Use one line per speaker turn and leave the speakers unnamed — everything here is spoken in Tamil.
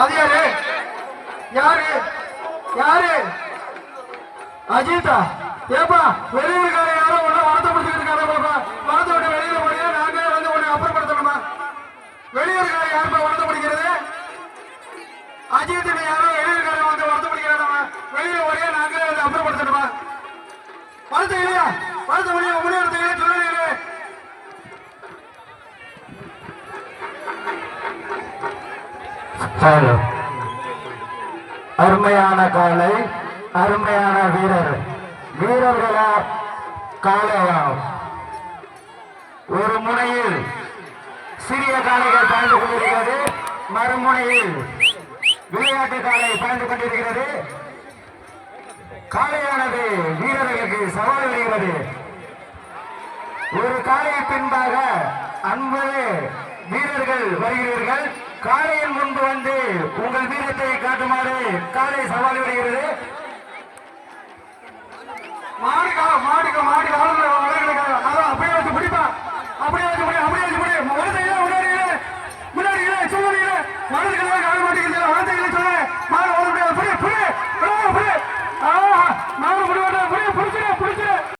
அது யாரு? யாரு? யாரு? அஜிதா ஏப்பா வெளியூருக்கார யாரோ ஒண்ணு வருத்தப்படுத்திட்டு இருக்காங்க பாப்பா வளர்த்து விட்டு வெளியில போறியா? நாங்களே வந்து உன்னை அப்புறப்படுத்தணுமா? வெளியூருக்கார யாருப்பா வருத்தப்படுகிறது அஜித் யாரோ வெளியூருக்கார வந்து வளர்த்து வருத்தப்படுகிறாங்க வெளியில போறியா? நாங்களே வந்து அப்புறப்படுத்தணுமா? வளர்த்து இல்லையா?
வளர்த்து அருமையான காலை அருமையான வீரர். வீரர்களா காலையா ஒரு முனையில் சிறிய காளைகள் பயந்து கொண்டிருக்கிறது. மறுமுனையில் விளையாட்டு காளை பயந்து கொண்டிருக்கிறது. காளையானது வீரர்களுக்கு சவால் விடுகிறது. ஒரு காளையை பின்பாக அன்பு வீரர்கள் வருகிறீர்கள். காலையில் முன்பு வந்து உங்கள் வீரத்தை காட்டுமாறு காலை சவால் விடுகிறது.
மாடுக்கா மாடுக்கா மாடுக்கு ஆளுங்க அப்படியே வச்சு பிடிப்பா. அப்படியே வச்சு முடியும் அப்படியே வச்சு பிடி. முன்னாடி முன்னாடி சொல்லுங்க